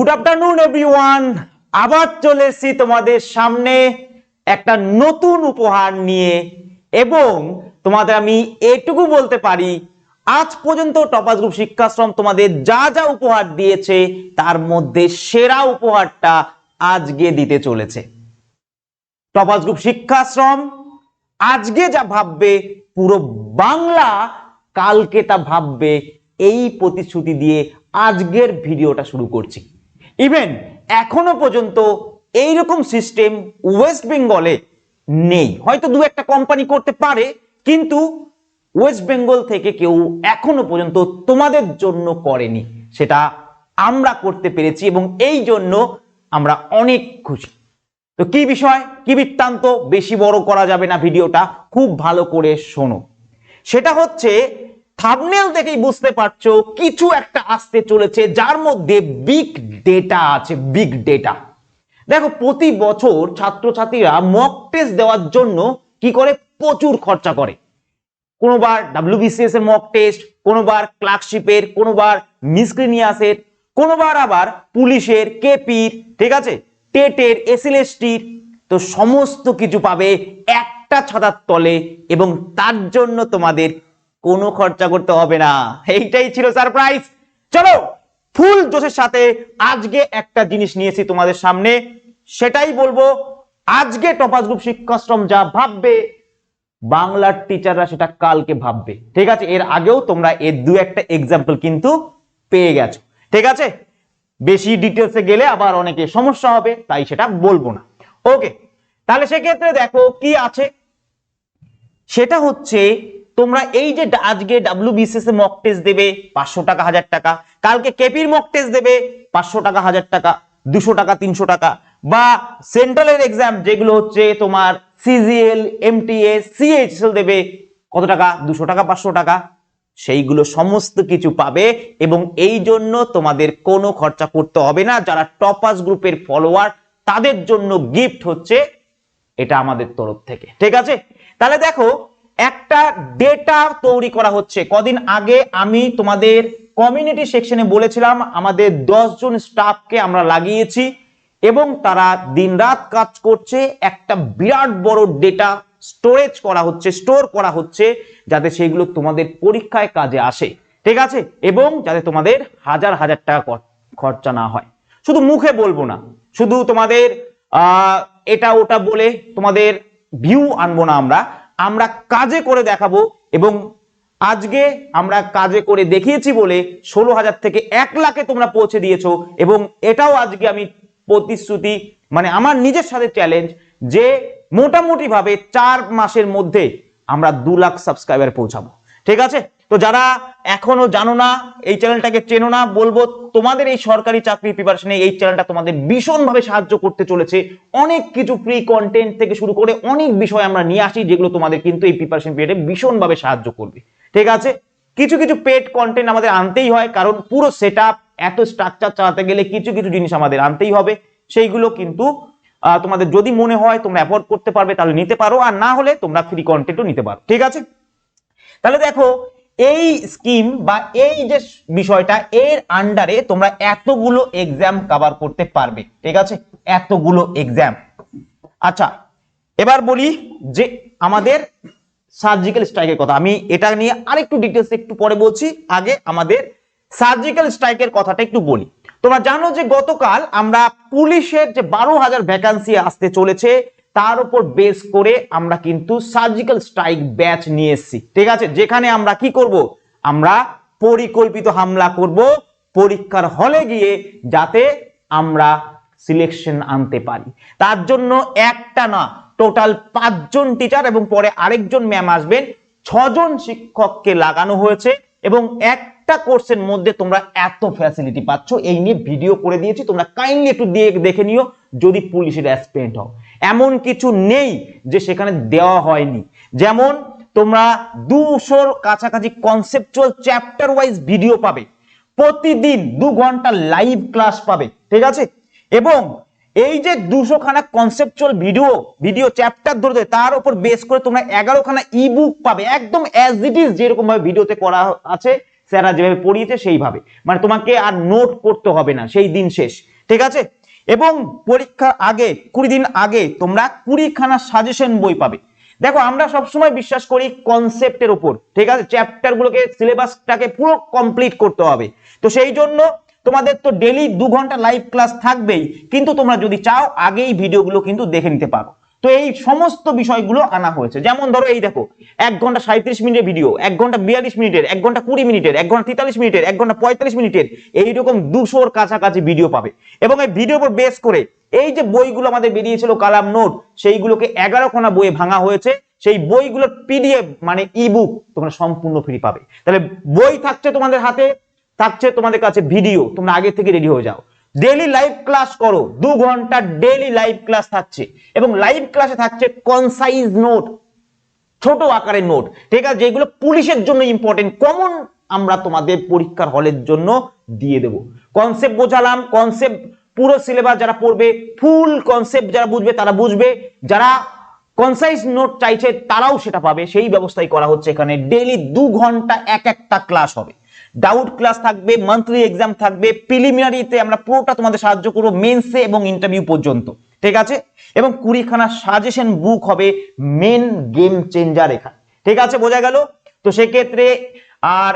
Good afternoon everyone আবার চলে এসেছি তোমাদের সামনে একটা নতুন উপহার নিয়ে এবং তোমাদের আমি এটুকু বলতে পারি, আজ পর্যন্ত টপাস গ্রুপ শিক্ষাশ্রম তোমাদের যা যা উপহার দিয়েছে, তার মধ্যে সেরা উপহারটা আজকে দিতে চলেছে। টপাস গ্রুপ শিক্ষাশ্রম আজকে যা ভাববে, পুরো বাংলা কালকে তা ভাববে, এই প্রতিশ্রুতি দিয়ে আজকের ভিডিওটা শুরু করছি। ইভেন এখনও পর্যন্ত এইরকম সিস্টেম ওয়েস্ট বেঙ্গলে নেই। হয়তো দু একটা কোম্পানি করতে পারে, কিন্তু ওয়েস্ট বেঙ্গল থেকে কেউ এখনও পর্যন্ত তোমাদের জন্য করেনি। সেটা আমরা করতে পেরেছি এবং এই জন্য আমরা অনেক খুশি। তো কি বিষয়? কি বৃত্তান্ত? বেশি বড় করা যাবে না ভিডিওটা। খুব ভালো করে শোনো। সেটা হচ্ছে থামনেল থেকেই বুঝতে পারছ, কিছু একটা আসতে চলেছে, যার মধ্যে বিগ ডেটা আছে বিগ ডেটা দেখো, প্রতি বছর ছাত্রছাত্রীরা মক টেস্ট দেওয়ার জন্য কি করে? প্রচুর খরচা করে। কোনোবার ডাব্লিউবিসিএস এর মক টেস্ট কোনোবার ক্লার্কশিপের কোনোবার মিসক্রিনিয়াসের কোনোবার আবার পুলিশের কেপির ঠিক আছে? টেটের এসএলএসটির তো সমস্ত কিছু পাবে একটা ছাতার তলে এবং তার জন্য তোমাদের কোনো খরচা করতে হবে না। এইটাই ছিল সারপ্রাইজ চলো, ফুল জোশের সাথে আজকে একটা জিনিস নিয়েছি তোমাদের সামনে। সেটাই বলব, আজকে টপাস গ্রুপ শিক্ষাশ্রম যা ভাববে, বাংলার টিচাররা সেটা কালকে ভাববে। ঠিক আছে? এর আগেও তোমরা এর দু একটা এক্সাম্পল কিন্তু পেয়ে গেছো। ঠিক আছে? বেশি ডিটেলসে গেলে আবার অনেকে সমস্যা হবে, তাই সেটা বলব না। ওকে তাহলে সেক্ষেত্রে দেখো কি আছে। সেটা হচ্ছে তোমরা এই যে আজকে ডাব্লিউবিসিএস এ মক টেস্ট দেবে পাঁচশো টাকা, হাজার টাকা। কালকে কেপির মক টেস্ট দেবে পাঁচশো টাকা, হাজার টাকা, দুশো টাকা, তিনশো টাকা। বা সেন্ট্রালের এক্সাম যেগুলো হচ্ছে তোমার সিজিএল এমটিএস সিএইচএল দেবে কত টাকা? দুশো টাকা, পাঁচশো টাকা। সেইগুলো সমস্ত কিছু পাবে এবং এই জন্য তোমাদের কোনো খরচা করতে হবে না। যারা টপাস গ্রুপের ফলোয়ার তাদের জন্য গিফট হচ্ছে এটা আমাদের তরফ থেকে। ঠিক আছে? তাহলে দেখো একটা ডেটা তৈরি করা হচ্ছে। কদিন আগে আমি তোমাদের কমিউনিটি সেকশনে বলেছিলাম, আমাদের দশ জন স্টাফকে আমরা লাগিয়েছি এবং তারা দিনরাত কাজ করছে। একটা বিরাট বড় ডেটা স্টোরেজ করা হচ্ছে স্টোর করা হচ্ছে, যাতে সেগুলো তোমাদের পরীক্ষায় কাজে আসে। ঠিক আছে? এবং যাতে তোমাদের হাজার হাজার টাকা খরচা না হয়। শুধু মুখে বলব না, শুধু তোমাদের এটা ওটা বলে তোমাদের ভিউ আনব না আমরা। আমরা কাজে করে দেখাবো এবং আজকে আমরা কাজে করে দেখিয়েছি বলে ষোলো হাজার থেকে এক লাখে তোমরা পৌঁছে দিয়েছ এবং এটাও আজকে আমি প্রতিশ্রুতি মানে আমার নিজের সাথে চ্যালেঞ্জ যে মোটামুটিভাবে চার মাসের মধ্যে আমরা দু লাখ সাবস্ক্রাইবার পৌঁছাবো। ঠিক আছে? তো যারা এখনও জানো না, এই চ্যানেলটাকে চেনো না, বলব তোমাদের এই সরকারি চাকরি প্রিপারেশনে এই চ্যানেলটা তোমাদের ভীষণভাবে সাহায্য করতে চলেছে। অনেক কিছু ফ্রি কন্টেন্ট থেকে শুরু করে অনেক বিষয় আমরা নিয়ে আসি, যেগুলো তোমাদের কিন্তু এই প্রিপারেশন পিরিয়ডে ভীষণভাবে সাহায্য করবে। ঠিক আছে? কিছু কিছু পেড কন্টেন্ট আমাদের আনতেই হয়, কারণ পুরো সেট এত স্ট্রাকচার চালাতে গেলে কিছু কিছু জিনিস আমাদের আনতেই হবে। সেইগুলো কিন্তু তোমাদের যদি মনে হয় তোমরা অ্যাফোর্ড করতে পারবে, তাহলে নিতে পারো, আর না হলে তোমরা ফ্রি কন্টেন্টও নিতে পারো। ঠিক আছে? তাহলে দেখো এই স্কিম বা এই যে বিষয়টা, এর আন্ডারে তোমরা এতগুলো এক্সাম কভার করতে পারবে, ঠিক আছে? এতগুলো এক্সাম আচ্ছা এবার বলি যে আমাদের সার্জিক্যাল স্ট্রাইকের কথা। আমি এটা নিয়ে আরেকটু ডিটেলস একটু পরে বলছি। আগে আমাদের সার্জিক্যাল স্ট্রাইকের কথাটা একটু বলি। তোমরা জানো যে গতকাল আমরা পুলিশের যে বারো হাজার ভ্যাকান্সি আসতে চলেছে তার উপর বেস করে আমরা কিন্তু সার্জিক্যাল স্ট্রাইক ব্যাচ নিয়ে এসেছি। ঠিক আছে? যেখানে আমরা কি করব? আমরা পরিকল্পিত হামলা করব। পরীক্ষার হলে গিয়ে যাতে আমরা সিলেকশন আনতে পারি। তার জন্য একটা না টোটাল পাঁচজন টিচার এবং পরে আরেকজন ম্যাম আসবেন। ছজন শিক্ষককে লাগানো হয়েছে এবং একটা কোর্সের মধ্যে তোমরা এত ফ্যাসিলিটি পাচ্ছ। এই নিয়ে ভিডিও করে দিয়েছি। তোমরা কাইন্ডলি একটু দিয়ে দেখে নিও। যদি পুলিশের অ্যাসপেন্ট হও। এমন কিছু নেই যে সেখানে দেওয়া হয়নি। যেমন তোমরা দুশোর কাছাকাছি কনসেপচুয়াল চ্যাপ্টার ওয়াইজ ভিডিও পাবে। প্রতিদিন দু ঘণ্টা লাইভ ক্লাস পাবে, ঠিক আছে? এবং এই যে দুশো খানা কনসেপচুয়াল ভিডিও ভিডিও চ্যাপ্টার ধরে ধরে তার উপর বেস করে তোমরা এগারো খানা ইবুক পাবে। একদম অ্যাজ ইট ইজ যেরকম ভাবে ভিডিওতে করা আছে, স্যাররা যেভাবে পড়িয়েছে সেইভাবে। মানে তোমাকে আর নোট করতে হবে না, সেই দিন শেষ, ঠিক আছে? এবং পরীক্ষার আগে, কুড়ি দিন আগে তোমরা কুড়িখানা সাজেশন বই পাবে। দেখো, আমরা সবসময় বিশ্বাস করি কনসেপ্টের উপর, ঠিক আছে? চ্যাপ্টার গুলোকে সিলেবাসটাকে পুরো কমপ্লিট করতে হবে। তো সেই জন্য তোমাদের তো ডেলি দু ঘণ্টা লাইভ ক্লাস থাকবেই, কিন্তু তোমরা যদি চাও, আগেই ভিডিওগুলো কিন্তু দেখে নিতে পারো। তো এই সমস্ত বিষয়গুলো আনা হয়েছে। যেমন ধরো এই দেখো, এক ঘণ্টা সাঁত্রিশ মিনিটের ভিডিও এক ঘণ্টা বিয়াল্লিশ মিনিটের, এক ঘণ্টা কুড়ি মিনিটের, এক ঘণ্টা তেতাল্লিশ মিনিটের, এক ঘণ্টা পঁয়তাল্লিশ মিনিটের, এইরকম দুশোর কাছাকাছি ভিডিও পাবে। এবং এই ভিডিওর উপর বেস করে এই যে বইগুলো আমাদের বেরিয়েছিল কালাম নোট, সেইগুলোকে এগারো খানা বইয়ে ভাঙা হয়েছে। সেই বইগুলোর পিডিএফ মানে ইবুক তোমরা সম্পূর্ণ ফ্রি পাবে। তাহলে বই থাকছে তোমাদের হাতে, থাকছে তোমাদের কাছে ভিডিও তোমরা আগে থেকে রেডি হয়ে যাও। ডেলি লাইভ ক্লাস করো। দু ঘণ্টা ডেলি লাইভ ক্লাস থাকছে। এবং লাইভ ক্লাসে থাকছে কনসাইজ নোট ছোট আকারের নোট ঠিক আছে? যেগুলো পুলিশের জন্য ইম্পর্টেন্ট কমন আমরা তোমাদের পরীক্ষার হলের জন্য দিয়ে দেব। কনসেপ্ট বোঝালাম। কনসেপ্ট পুরো সিলেবাস যারা পড়বে ফুল কনসেপ্ট যারা বুঝবে, তারা বুঝবে। যারা কনসাইজ নোট চাইছে, তারাও সেটা পাবে। সেই ব্যবস্থাই করা হচ্ছে এখানে। ডেইলি দু ঘণ্টা এক একটা ক্লাস হবে। ডাউট ক্লাস থাকবে মান্থলি এক্সাম থাকবে প্রিলিমিনারিতে আমরা পুরোটা তোমাদের সাহায্য করব মেন্সে এবং ইন্টারভিউ পর্যন্ত, ঠিক আছে? এবং কুড়িখানা সাজেশন বুক হবে মেন গেম চেঞ্জার এখানে, ঠিক আছে? বোঝা গেল? তো সেক্ষেত্রে আর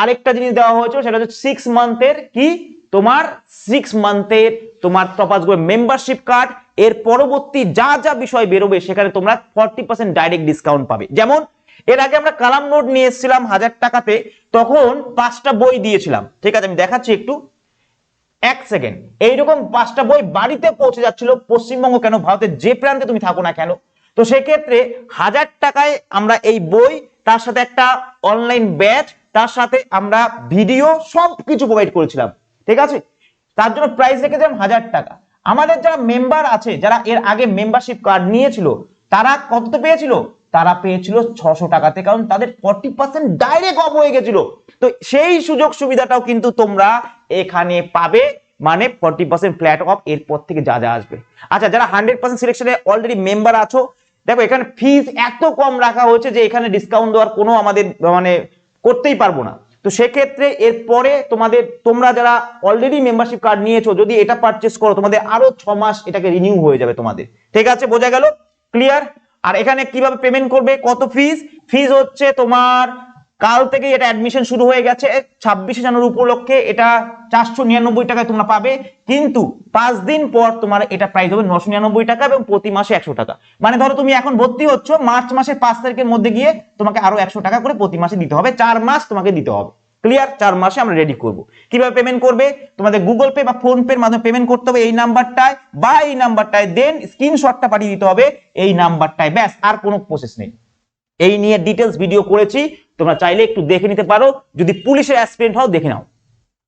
আরেকটা জিনিস দেওয়া হয়েছে, সেটা হচ্ছে সিক্স মান্থের কি? তোমার সিক্স মান্থের তোমার টপাস গ্রুপ মেম্বারশিপ কার্ড এর পরবর্তী যা যা বিষয় বেরোবে, সেখানে তোমরা ফর্টি পার্সেন্ট ডাইরেক্ট ডিসকাউন্ট পাবে। যেমন এর আগে আমরা কালাম নোট নিয়ে এসেছিলাম হাজার টাকাতে তখন পাঁচটা বই দিয়েছিলাম। ঠিক আছে, আমি দেখাচ্ছি একটু। এক সেকেন্ড। এইরকম পাঁচটা বই বাড়িতে পৌঁছে যাচ্ছিল, পশ্চিমবঙ্গ কেন, ভারতের যে প্রান্তে তুমি থাকো না কেন? তো সেক্ষেত্রে হাজার টাকায় আমরা এই বই, তার সাথে একটা অনলাইন ব্যাচ, তার সাথে আমরা ভিডিও সব কিছু প্রোভাইড করেছিলাম। ঠিক আছে? তার জন্য প্রাইস রেখেছিলাম হাজার টাকা। আমাদের যারা মেম্বার আছে, যারা এর আগে মেম্বারশিপ কার্ড নিয়েছিল, তারা কত পেয়েছিল? তারা পেয়েছিল ছশো টাকাতে, কারণ তাদের ফর্টি পার্সেন্ট ডাইরেক্ট অফ হয়ে গেছিল। তো সেই সুযোগ সুবিধাটাও কিন্তু তোমরা এখানে পাবে মানে ফর্টি পার্সেন্ট ফ্ল্যাট অফ এরপর থেকে যা যা আসবে। আচ্ছা যারা হান্ড্রেড পার্সেন্ট সিলেকশনে অলরেডি মেম্বার আছো, দেখো এখানে ফিস এত কম রাখা হয়েছে যে এখানে ডিসকাউন্ট দেওয়ার কোনো আমাদের মানে করতেই পারব না। তো সেক্ষেত্রে এরপরে তোমাদের, তোমরা যারা অলরেডি মেম্বারশিপ কার্ড নিয়েছো, যদি এটা পারচেস করো, তোমাদের আরও ছ মাস এটাকে রিনিউ হয়ে যাবে তোমাদের। ঠিক আছে, বোঝা গেল? ক্লিয়ার আর এখানে কীভাবে পেমেন্ট করবে? কত ফিস ফিস হচ্ছে তোমার, কাল থেকে এটা অ্যাডমিশন শুরু হয়ে গেছে, ছাব্বিশে জানুয়ারি উপলক্ষে এটা চারশো নিরানব্বই টাকায় তোমরা পাবে। কিন্তু পাঁচ দিন পর তোমার এটা প্রাইস হবে নশো নিরানব্বই টাকা এবং প্রতি মাসে একশো টাকা। মানে ধরো তুমি এখন ভর্তি হচ্ছ, মার্চ মাসের পাঁচ তারিখের মধ্যে গিয়ে তোমাকে আরও একশো টাকা করে প্রতি মাসে দিতে হবে, চার মাস তোমাকে দিতে হবে। ক্লিয়ার চার মাসে আমরা রেডি করব। কীভাবে পেমেন্ট করবে? তোমাদের গুগল পে বা ফোন পের মাধ্যমে পেমেন্ট করতে হবে এই নাম্বারটায় বা এই নাম্বারটায় দেন স্ক্রিনশটটা পাঠিয়ে দিতে হবে এই নাম্বারটায় ব্যাস, আর কোনো প্রসেস নেই। এই নিয়ে ডিটেলস ভিডিও করেছি। তোমরা চাইলে একটু দেখে নিতে পারো। যদি পুলিশের অ্যাসপিরেন্ট হও দেখে নাও।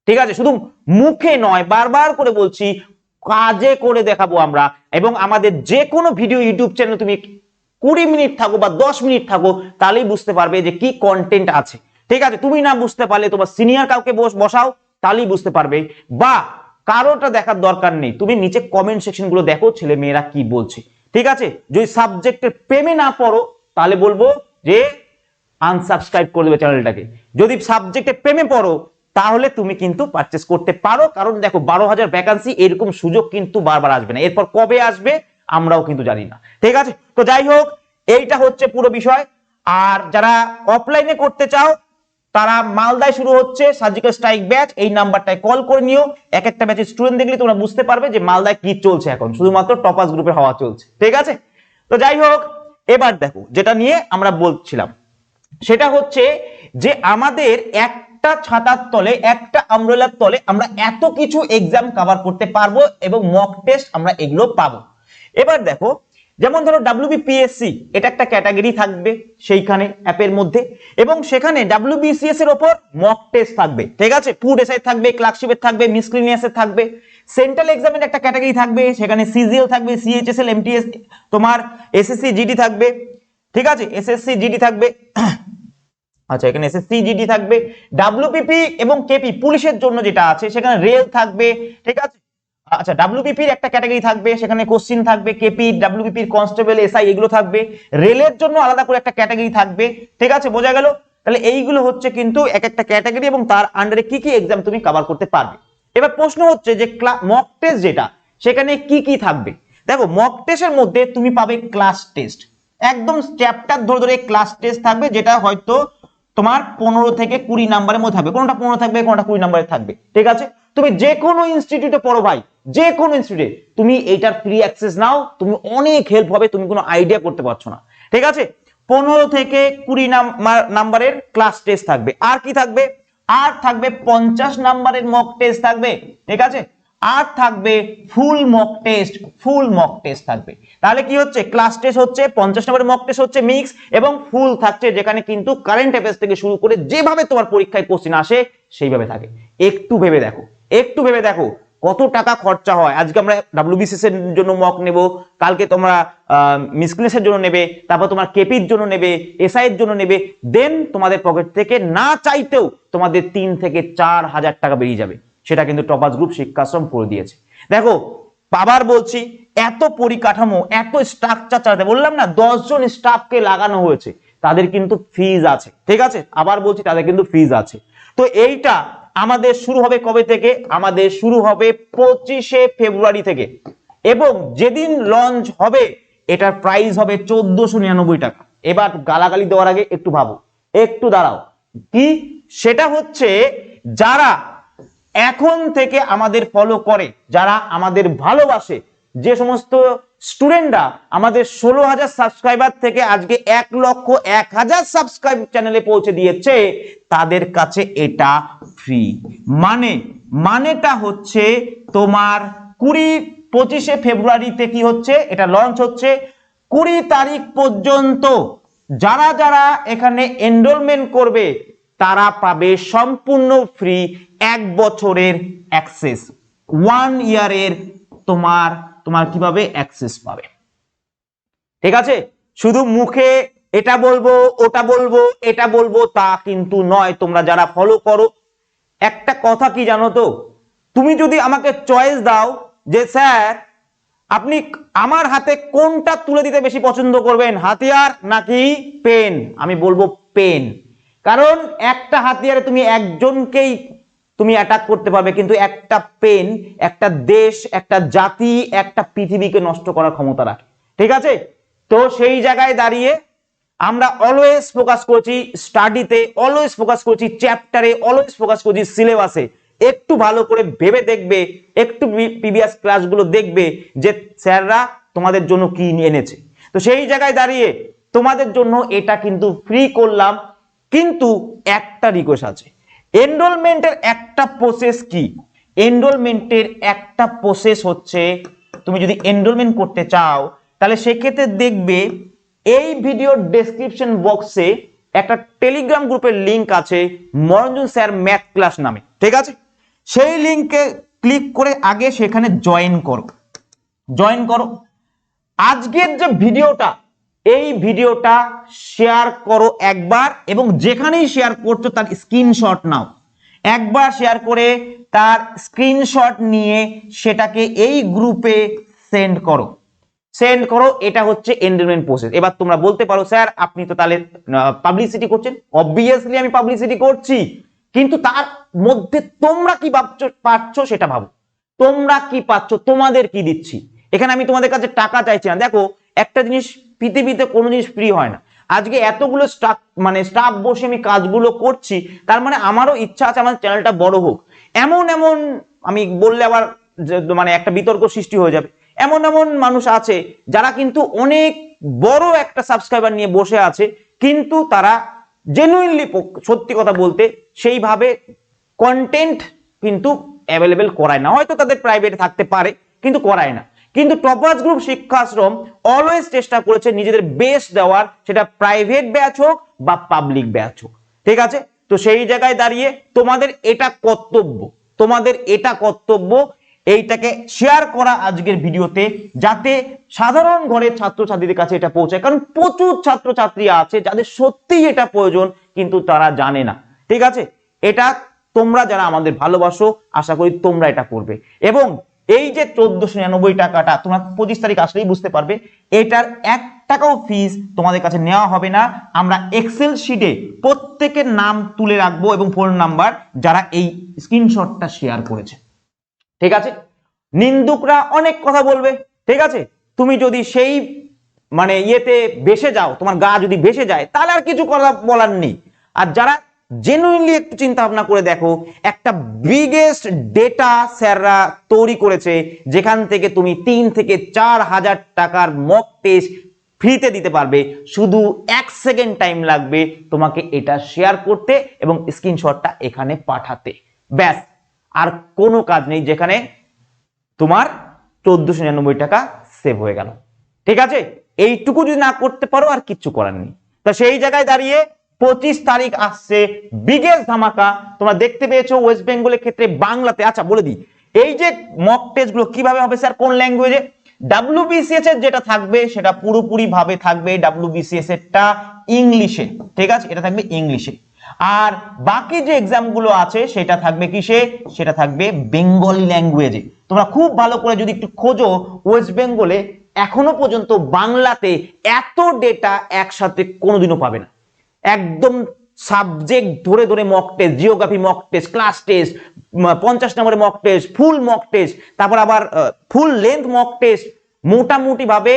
ঠিক আছে? শুধু মুখে নয়, বারবার করে বলছি, কাজে করে দেখাবো আমরা। এবং আমাদের যে কোনো ভিডিও ইউটিউব চ্যানেল তুমি কুড়ি মিনিট থাকো বা দশ মিনিট থাকো, তাহলেই বুঝতে পারবে যে কি কন্টেন্ট আছে। ঠিক আছে, তুমি না বুঝতে পারলে তোমার সিনিয়র কাউকে বস বসাও, তাহলেই বুঝতে পারবে। বা কারোটা দেখার দরকার নেই, তুমি নিচে কমেন্ট সেকশনগুলো দেখো ছেলে মেয়েরা কি বলছে। ঠিক আছে? যদি সাবজেক্টের প্রেমে না পড়ো, তাহলে বলব যে আনসাবস্ক্রাইব করে দেবে চ্যানেলটাকে যদি সাবজেক্টে প্রেমে পড়ো, তাহলে তুমি কিন্তু পারচেস করতে পারো। কারণ দেখো, বারো হাজার ভ্যাকান্সি এরকম সুযোগ কিন্তু বারবার আসবে না। এরপর কবে আসবে, আমরাও কিন্তু জানি না। ঠিক আছে? তো যাই হোক, এইটা হচ্ছে পুরো বিষয়। আর যারা অফলাইনে করতে চাও তারা মালদায় শুরু হচ্ছে সার্জিক্যাল স্ট্রাইক ব্যাচ এই নাম্বারটায় কল করে নিও। এক একটা ব্যাচের স্টুডেন্ট দেখলে তোমরা বুঝতে পারবে যে মালদায় কি চলছে এখন। শুধুমাত্র টপাস গ্রুপের হওয়া চলছে। ঠিক আছে? তো যাই হোক, এবার দেখো, যেটা নিয়ে আমরা বলছিলাম, সেটা হচ্ছে যে আমাদের একটা ছাতার তলে, একটা আমব্রেলার তলে আমরা এত কিছু এক্সাম কভার করতে পারব এবং মক টেস্ট আমরা এগুলো পাবো। এবার দেখো যেমন ধরো ডাব্লিউবিপিএসসি এটা একটা ক্যাটাগরি থাকবে সেইখানে অ্যাপের মধ্যে এবং সেখানে ডাব্লিউবিসিএস এর ওপর মক টেস্ট থাকবে, ঠিক আছে? ফুড এসআই থাকবে ক্লার্কশিপের থাকবে মিসক্লিনিয়াসের থাকবে। সেন্ট্রাল এক্সামের একটা ক্যাটাগরি থাকবে, সেখানে সিজিএল থাকবে সিএইচএসএল এমটিএস তোমার এসএসসি জিডি থাকবে, ঠিক আছে? এসএসসি জিডি থাকবে। আচ্ছা এখানে এসএসসি জিডি থাকবে। ডাব্লিউপিপি এবং কেপি পুলিশের জন্য যেটা আছে, সেখানে রেল থাকবে, ঠিক আছে? আচ্ছা ডাব্লিউপিপির একটা ক্যাটাগরি থাকবে, সেখানে কোশ্চিন থাকবে কেপি ডাব্লিউপিপির কনস্টেবল এসআই এগুলো থাকবে। রেলের জন্য আলাদা করে একটা ক্যাটাগরি থাকবে, ঠিক আছে? বোঝা গেল? তাহলে এইগুলো হচ্ছে কিন্তু এক একটা ক্যাটাগরি এবং তার আন্ডারে কি কি এক্সাম তুমি কভার করতে পারবে। এবার প্রশ্ন হচ্ছে যে মক টেস্ট যেটা, সেখানে কি কি থাকবে? দেখো মক টেস্টের মধ্যে তুমি পাবে ক্লাস টেস্ট একদম চ্যাপ্টার ধরে ধরে ক্লাস টেস্ট থাকবে, যেটা হয়তো তোমার পনেরো থেকে কুড়ি নাম্বারের মধ্যে থাকবে। কোনটা পনেরো থাকবে, কোনটা কুড়ি নাম্বারে থাকবে, ঠিক আছে? তুমি যে কোনো ইনস্টিটিউটে পড়ো ভাই যে কোনো ইনস্টিটিউটে তুমি এইটার ফ্রি অ্যাক্সেস নাও, তুমি অনেক হেল্প হবে, তুমি কোনো আইডিয়া করতে পারছ না। ঠিক আছে? পনেরো থেকে কুড়ি নাম্বারের ক্লাস টেস্ট থাকবে। আর কি থাকবে? আর থাকবে পঞ্চাশ নাম্বারের মক টেস্ট থাকবে। ঠিক আছে? আর থাকবে full mock test full mock test থাকবে। তাহলে কি হচ্ছে? ক্লাস টেস্ট হচ্ছে, পঞ্চাশ নম্বরের মক টেস্ট হচ্ছে মিক্স এবং ফুল থাকছে, যেখানে কিন্তু কারেন্ট অ্যাফেয়ার্স থেকে শুরু করে যেভাবে তোমার পরীক্ষায় কোশ্চিন আসে, সেইভাবে থাকে। একটু ভেবে দেখো, একটু ভেবে দেখো কত টাকা খরচা হয়? আজকে আমরা ডাব্লিউবিসিএস এর জন্য মক নেব, কালকে তোমরা মিসক্রিনেস এর জন্য নেবে, তারপর তোমার কেপির জন্য নেবে এসআই এর জন্য নেবে দেন তোমাদের পকেট থেকে না চাইতেও তোমাদের তিন থেকে চার হাজার টাকা বেরিয়ে যাবে। সেটা কিন্তু টপাস গ্রুপ শিক্ষাশ্রম করে দিয়েছে। দেখো আবার বলছি, এত পরিকাঠামো, এত স্ট্রাকচার চালাতে, বললাম না দশজন স্টাফকে লাগানো হয়েছে, তাদের কিন্তু ফিজ আছে। ঠিক আছে? আবার বলছি, তাদের কিন্তু ফিজ আছে। তো এইটা আমাদের শুরু হবে কবে থেকে? আমাদের শুরু হবে পঁচিশে ফেব্রুয়ারি থেকে। এবং যেদিন লঞ্চ হবে, এটার প্রাইস হবে চোদ্দশো নিরানব্বই টাকা। এবার গালাগালি দেওয়ার আগে একটু ভাবো, একটু দাঁড়াও। কি? সেটা হচ্ছে যারা এখন থেকে আমাদের ফলো করে, যারা আমাদের ভালোবাসে, যে সমস্ত স্টুডেন্টরা, আমাদের ষোলো হাজার সাবস্ক্রাইবার থেকে আজকে এক লক্ষ এক হাজার সাবস্ক্রাইব চ্যানেলে পৌঁছে দিয়েছে, তাদের কাছে এটা ফ্রি মানে মানেটা হচ্ছে তোমার কুড়ি পঁচিশে ফেব্রুয়ারিতে কি হচ্ছে? এটা লঞ্চ হচ্ছে কুড়ি তারিখ পর্যন্ত। যারা যারা এখানে এনরোলমেন্ট করবে, তারা পাবে সম্পূর্ণ ফ্রি এক বছরের অ্যাক্সেস ওয়ান ইয়ারের তোমার তোমার কীভাবে অ্যাক্সেস পাবে? ঠিক আছে? শুধু মুখে এটা বলব, ওটা বলব, এটা বলব, তা কিন্তু নয়। তোমরা যারা ফলো করো, একটা কথা কি জানো তো? তুমি যদি আমাকে চয়েস দাও যে, স্যার, আপনি আমার হাতে কোনটা তুলে দিতে বেশি পছন্দ করবেন? হাতিয়ার নাকি পেন? আমি বলব পেন। কারণ একটা হাতিয়ারে তুমি একজনকেই তুমি অ্যাটাক করতে পারবে, কিন্তু একটা পেন একটা দেশ, একটা জাতি, একটা পৃথিবীকে নষ্ট করার ক্ষমতা রাখে। ঠিক আছে? তো সেই জায়গায় দাঁড়িয়ে আমরা অলওয়েজ ফোকাস করছি স্টাডিতে অলওয়েজ ফোকাস করছি চ্যাপ্টারে অলওয়েজ ফোকাস করছি সিলেবাসে একটু ভালো করে ভেবে দেখবে, একটু প্রিভিয়াস ক্লাসগুলো দেখবে যে স্যাররা তোমাদের জন্য কি নিয়ে এনেছে। তো সেই জায়গায় দাঁড়িয়ে তোমাদের জন্য এটা কিন্তু ফ্রি করলাম, কিন্তু একটা রিকোয়েস্ট আছে। এনরোলমেন্টের একটা প্রসেস কি? এনরোলমেন্টের একটা প্রসেস হচ্ছে, তুমি যদি এনরোলমেন্ট করতে চাও, তাহলে সেক্ষেত্রে দেখবে এই ভিডিওর ডেসক্রিপশন বক্সে একটা টেলিগ্রাম গ্রুপের লিংক আছে মরঞ্জন স্যার ম্যাথ ক্লাস নামে, ঠিক আছে? সেই লিঙ্কে ক্লিক করে আগে সেখানে জয়েন করো। জয়েন করো। আজকের যে ভিডিওটা এই ভিডিওটা শেয়ার করো একবার এবং যেখানেই শেয়ার করছ তার স্ক্রিনশট নাও। একবার শেয়ার করে তার স্ক্রিনশট নিয়ে সেটাকে এই গ্রুপে সেন্ড করো। সেন্ড করো, এটা হচ্ছে এন্ডারমেন্ট প্রসেস এবার তোমরা বলতে পারো, স্যার, আপনি তো তাহলে পাবলিসিটি করছেন? অবভিয়াসলি আমি পাবলিসিটি করছি, কিন্তু তার মধ্যে তোমরা কি ভাবছ পাচ্ছ সেটা ভাবো। তোমরা কি পাচ্ছ? তোমাদের কি দিচ্ছি? এখানে আমি তোমাদের কাছে টাকা চাইছি না। দেখো, একটা জিনিস পৃথিবীতে কোনো জিনিস ফ্রি হয় না। আজকে এতগুলো স্টাফ মানে স্টাফ বসে আমি কাজগুলো করছি, তার মানে আমারও ইচ্ছা আছে, আমার চ্যানেলটা বড় হোক। এমন এমন, আমি বললে আবার মানে একটা বিতর্ক সৃষ্টি হয়ে যাবে। এমন এমন মানুষ আছে, যারা কিন্তু অনেক বড় একটা সাবস্ক্রাইবার নিয়ে বসে আছে, কিন্তু তারা জেনুইনলি সত্যি কথা বলতে সেইভাবে কন্টেন্ট কিন্তু অ্যাভেলেবেল করায় না। হয়তো তাদের প্রাইভেট থাকতে পারে, কিন্তু করায় না। কিন্তু টপাস গ্রুপ শিক্ষাশ্রম অলওয়েজ চেষ্টা করেছে নিজেদের বেস দেওয়ার, সেটা প্রাইভেট ব্যাচ হোক বা পাবলিক ব্যাচ হোক। ঠিক আছে? তো সেই জায়গায় দাঁড়িয়ে তোমাদের এটা কর্তব্য, তোমাদের এটা কর্তব্য, এইটাকে শেয়ার করা আজকের ভিডিওতে যাতে সাধারণ ঘরের ছাত্রছাত্রীদের কাছে এটা পৌঁছায়। কারণ প্রচুর ছাত্রছাত্রী আছে যাদের সত্যিই এটা প্রয়োজন, কিন্তু তারা জানে না। ঠিক আছে? এটা তোমরা যারা আমাদের ভালোবাসো, আশা করি তোমরা এটা করবে। এবং এই যে চোদ্দশো নিরানব্বই টাকাটা তোমরা পঁচিশ তারিখ আসলেই বুঝতে পারবে, এটার এক টাকাও ফিস তোমাদের কাছে নেওয়া হবে না। আমরা এক্সেল শিটে প্রত্যেকের নাম তুলে রাখব এবং ফোন নাম্বার যারা এই স্ক্রিনশটটা শেয়ার করেছে। ঠিক আছে? নিন্দুকরা অনেক কথা বলবে, ঠিক আছে? তুমি যদি সেই মানে ইয়েতে বেসে যাও, তোমার গা যদি বেসে যায়, তাহলে আর কিছু কথা বলার নেই। আর যারা জেনুইনলি একটু চিন্তা ভাবনা করে দেখো, একটা বিগেস্ট ডেটা স্যাররা তৈরি করেছে, যেখান থেকে তুমি তিন থেকে চার হাজার টাকার মক টেস্ট ফ্রিতে দিতে পারবে। শুধু এক সেকেন্ড টাইম লাগবে তোমাকে এটা শেয়ার করতে এবং স্ক্রিনশটটা এখানে পাঠাতে। ব্যাস, আর কোনো কাজ নেই যেখানে তোমার চোদ্দশো নিরানব্বই টাকা সেভ হয়ে গেল। ঠিক আছে? এইটুকু যদি না করতে পারো আর কিচ্ছু করার নেই। তা সেই জায়গায় দাঁড়িয়ে পঁচিশ তারিখ আসছে বিগেস্ট ধামাকা। তোমরা দেখতে পেয়েছ ওয়েস্ট বেঙ্গলের ক্ষেত্রে বাংলাতে। আচ্ছা বলে দিই। এই যে মক টেস্টগুলো কীভাবে হবে স্যার কোন ল্যাঙ্গুয়েজে ডাব্লিউবিসিএস এর যেটা থাকবে, সেটা পুরোপুরি ভাবে থাকবে ডাব্লিউবিসিএস এরটা ইংলিশে ঠিক আছে? এটা থাকবে ইংলিশে আর বাকি যে এক্সামগুলো আছে, সেটা থাকবে কিসে? সেটা থাকবে বেঙ্গলি ল্যাঙ্গুয়েজে তোমরা খুব ভালো করে যদি একটু খোঁজো ওয়েস্ট বেঙ্গলে এখনও পর্যন্ত বাংলাতে এত ডেটা একসাথে কোনোদিনও পাবে না। একদম সাবজেক্ট ধরে ধরে mock test geography mock test class test পঞ্চাশ নম্বরের mock test full mock test তারপর আবার ফুল লেন্থ মক টেস্ট মোটামুটি ভাবে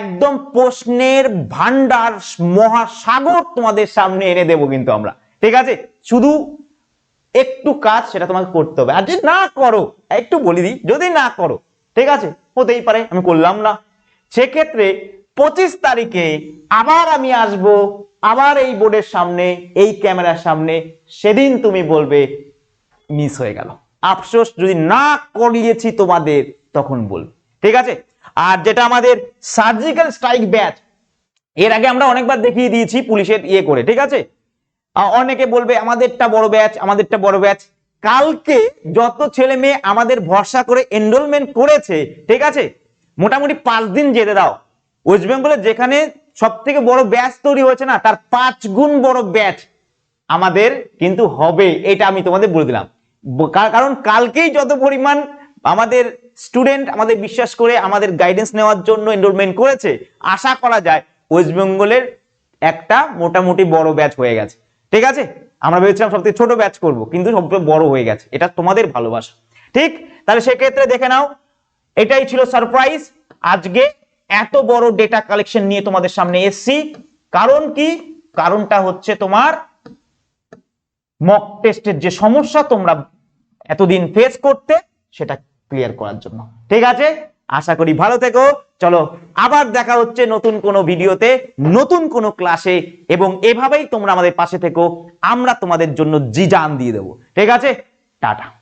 একদম প্রশ্নের ভান্ডার মহাসাগর তোমাদের সামনে এনে দেবো কিন্তু আমরা। ঠিক আছে? শুধু একটু কাজ সেটা তোমাকে করতে হবে। আর যদি না করো, একটু বলি দিই, যদি না করো, ঠিক আছে? হতেই পারে, আমি করলাম না। সেক্ষেত্রে পঁচিশ তারিখে আবার আমি আসব, আবার এই বোর্ডের সামনে, এই ক্যামেরার সামনে। সেদিন তুমি বলবে, মিস হয়ে গেল। আফসোস যদি না করিয়েছি তোমাদের, তখন বল ঠিক আছে? আর যেটা আমাদের সার্জিক্যাল স্ট্রাইক ব্যাচ এর আগে আমরা অনেকবার দেখিয়ে দিয়েছি পুলিশের ইয়ে করে, ঠিক আছে? অনেকে বলবে, আমাদেরটা বড় ব্যাচ আমাদেরটা বড় ব্যাচ কালকে যত ছেলে মেয়ে আমাদের ভরসা করে এনরোলমেন্ট করেছে, ঠিক আছে? মোটামুটি পাঁচ দিন যেতে দাও। ওয়েস্ট বেঙ্গলের যেখানে সব থেকে বড় ব্যাচ তৈরি হয়েছে না, তার পাঁচ গুণ বড় ব্যাচ আমাদের কিন্তু হবে, এটা আমি তোমাদের বলে দিলাম। কারণ কালকেই যত পরিমাণ আমাদের স্টুডেন্ট আমাদের বিশ্বাস করে, আমাদের গাইডেন্স নেওয়ার জন্য এনরোলমেন্ট করেছে, আশা করা যায় ওয়েস্ট বেঙ্গলের একটা মোটামুটি বড় ব্যাচ হয়ে গেছে। ঠিক আছে? আমরা ভেবেছিলাম সবথেকে ছোট ব্যাচ করব, কিন্তু সবথেকে বড় হয়ে গেছে। এটা তোমাদের ভালোবাসা। ঠিক? তাহলে সেক্ষেত্রে দেখে নাও, এটাই ছিল সারপ্রাইজ আজকে এত বড় ডেটা কালেকশন নিয়ে তোমাদের সামনে এসছি। কারণ কি? কারণটা হচ্ছে তোমার মক টেস্টের যে সমস্যা তোমরা এতদিন ফেস করতে, সেটা ক্লিয়ার করার জন্য। ঠিক আছে? আশা করি ভালো থেকো। চলো, আবার দেখা হচ্ছে নতুন কোনো ভিডিওতে, নতুন কোনো ক্লাসে এবং এভাবেই তোমরা আমাদের পাশে থেকো। আমরা তোমাদের জন্য জি জান দিয়ে দেবো। ঠিক আছে? টাটা।